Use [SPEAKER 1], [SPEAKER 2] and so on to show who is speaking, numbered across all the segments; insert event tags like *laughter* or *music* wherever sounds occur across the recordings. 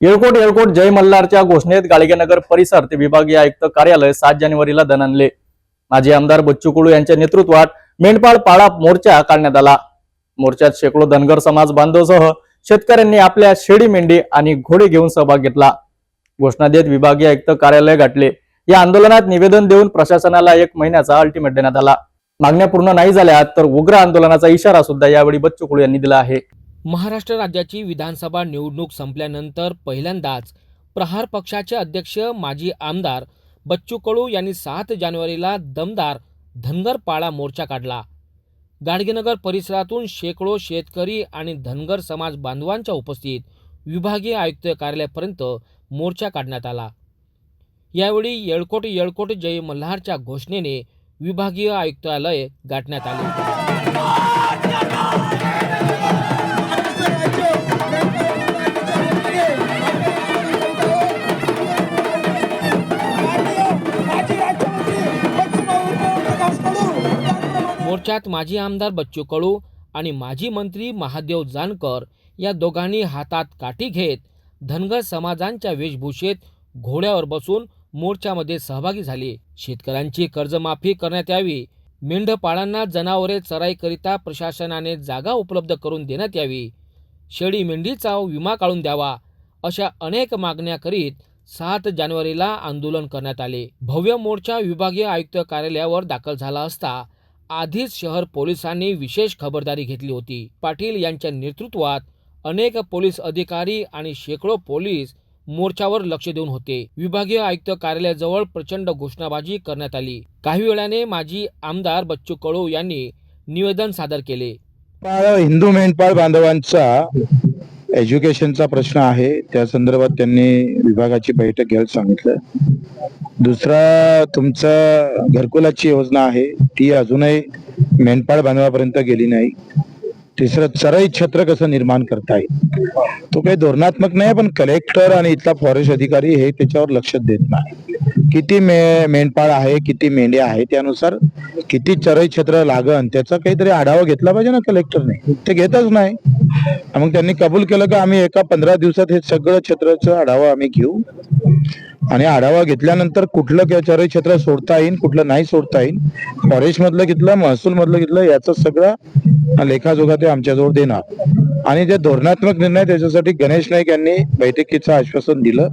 [SPEAKER 1] येळकोट येळकोट जय मल्हारच्या घोषणेत गाळगेनगर परिसर ते विभागीय आयुक्त कार्यालय सात जानेवारीला दणानले माजी आमदार बच्चू कुळू यांच्या नेतृत्वात मेंढपाळ पाळा मोर्चा काढण्यात आला. मोर्चात शेकडो धनगर समाज बांधवसह शेतकऱ्यांनी आपल्या शेळी मेंढी आणि घोडे घेऊन सहभाग घेतला. घोषणा देत विभागीय आयुक्त कार्यालय गाठले. या आंदोलनात निवेदन देऊन प्रशासनाला एक महिन्याचा अल्टिमेट देण्यात आला. मागण्या पूर्ण नाही झाल्या तर उग्र आंदोलनाचा इशारा सुद्धा यावेळी बच्चू कुळू यांनी दिला आहे.
[SPEAKER 2] महाराष्ट्र राज्याची विधानसभा निवडणूक संपल्यानंतर पहिल्यांदाच प्रहार पक्षाचे अध्यक्ष माजी आमदार बच्चू कडू यांनी सात जानेवारीला दमदार धनगर पाळा मोर्चा काढला. गाडगेनगर परिसरातून शेकडो शेतकरी आणि धनगर समाज बांधवांच्या उपस्थित विभागीय आयुक्त कार्यालयापर्यंत मोर्चा काढण्यात आला. यावेळी येळकोट येळकोट जय मल्हारच्या घोषणेने विभागीय आयुक्तालय गाठण्यात आले. मोर्चात माजी आमदार बच्चू कडू आणि माजी मंत्री महादेव जानकर या दोघांनी हातात काठी घेत धनगर समाजांच्या वेशभूषेत घोड्यावर बसून मोर्चामध्ये सहभागी झाले. शेतकऱ्यांची कर्जमाफी करण्यात यावी. मेंढपाळांना जनावरे चराईकरिता प्रशासनाने जागा उपलब्ध करून देण्यात यावी. शेळी मेंढीचा विमा काढून द्यावा अशा अनेक मागण्या करीत सात जानेवारीला आंदोलन करण्यात आले. भव्य मोर्चा विभागीय आयुक्त कार्यालयावर दाखल झाला असता आधीच शहर पोलिसांनी विशेष खबरदारी घेतली होती. पाटील यांच्या नेतृत्वात अनेक पोलीस अधिकारी आणि शेकडो पोलीस मोर्चावर लक्ष देऊन होते. विभागीय आयुक्त कार्यालयाजवळ प्रचंड घोषणाबाजी करण्यात आली. काही वेळाने माजी आमदार बच्चू कडू यांनी निवेदन सादर केले.
[SPEAKER 3] हिंदू मेंढपाळ बांधवांचा एज्युकेशनचा प्रश्न आहे. त्या संदर्भात त्यांनी विभागाची बैठक घ्यायला सांगितलं. दुसरा तुमचा घरकुलाची योजना आहे. ती अजूनही मेंढपाळ बांधवापर्यंत गेली नाही. तिसरं चराई छत्र कसं निर्माण करता येईल तो काही धोरणात्मक नाही पण कलेक्टर आणि इथला फॉरेस्ट अधिकारी हे त्याच्यावर लक्ष देत नाही. किती मे मेंढपाळ आहे किती मेंढ्या आहे त्यानुसार किती चराई छत्र लागन त्याचा काहीतरी आढावा घेतला पाहिजे ना कलेक्टरने ते घेतच नाही. मग त्यांनी कबूल केलं की आम्ही एका पंधरा दिवसात हे सगळं छत्राचं आढावा आम्ही घेऊ. आणि आढावा घेतल्यानंतर कुठलं क- चराई सोडता येईल कुठलं नाही सोडता येईल फॉरेस्ट मधलं घेतलं महसूल मधलं घेतलं याचा सगळा लेखाजोखा ते आमच्याजवळ देणार. आणि जे धोरणात्मक निर्णय त्याच्यासाठी गणेश नाईक यांनी बैठकीचं आश्वासन दिलं.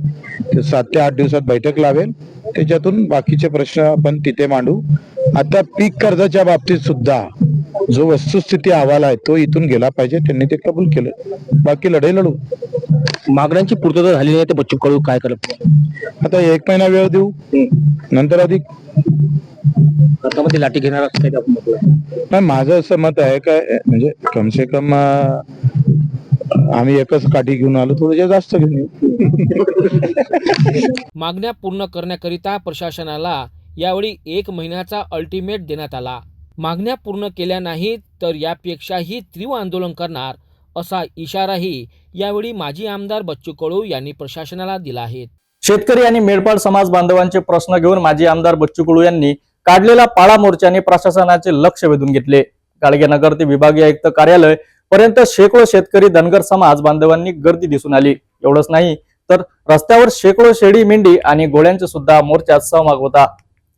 [SPEAKER 3] ते सात ते आठ दिवसात बैठक लावेल. त्याच्यातून बाकीचे प्रश्न आपण तिथे मांडू. आता पीक कर्जाच्या बाबतीत सुद्धा जो वस्तुस्थिती अहवाल आहे तो इथून गेला पाहिजे त्यांनी ते कबूल केलं. बाकी लढाई लढू.
[SPEAKER 4] मागण्यांची पूर्तता झाली नाही तर बच्चू कडू काय करत
[SPEAKER 3] आता एक महिना वेळ देऊ नंतर अधिक.
[SPEAKER 4] हातामध्ये लाठी घेणार.
[SPEAKER 3] नाही माझं असं मत आहे काय म्हणजे कम से कम आम्ही एकच काठी घेऊन आलो थोडं जास्त घेऊन येऊ. *laughs*
[SPEAKER 2] मागण्या पूर्ण करण्याकरिता प्रशासनाला यावेळी एक महिन्याचा अल्टिमेट देण्यात आला. मागण्या पूर्ण केल्या नाहीत तर यापेक्षाही तीव्र आंदोलन करणार असा इशाराही यावेळी माजी आमदार बच्चू कडू यांनी प्रशासनाला दिला आहे.
[SPEAKER 1] शेतकरी आणि मेळपाळ समाज बांधवांचे प्रश्न घेऊन माजी आमदार बच्चू कडू यांनी काढलेला पाळा मोर्चाने प्रशासनाचे लक्ष वेधून घेतले. गाडगेनगर ते विभागीय आयुक्त कार्यालय पर्यंत शेकडो शेतकरी धनगर समाज बांधवांनी गर्दी दिसून आली. एवढंच नाही तर रस्त्यावर शेकडो शेळी मेंढी आणि घोड्यांचे सुद्धा मोर्चात सहभाग होता.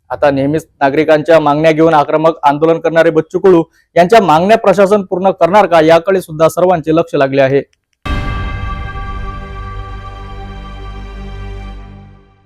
[SPEAKER 1] आता नेहमीच नागरिकांच्या मागण्या घेऊन आक्रमक आंदोलन करणारे बच्चू कडू यांच्या मागण्या प्रशासन पूर्ण करणार का याकडे सुद्धा सर्वांचे लक्ष लागले आहे.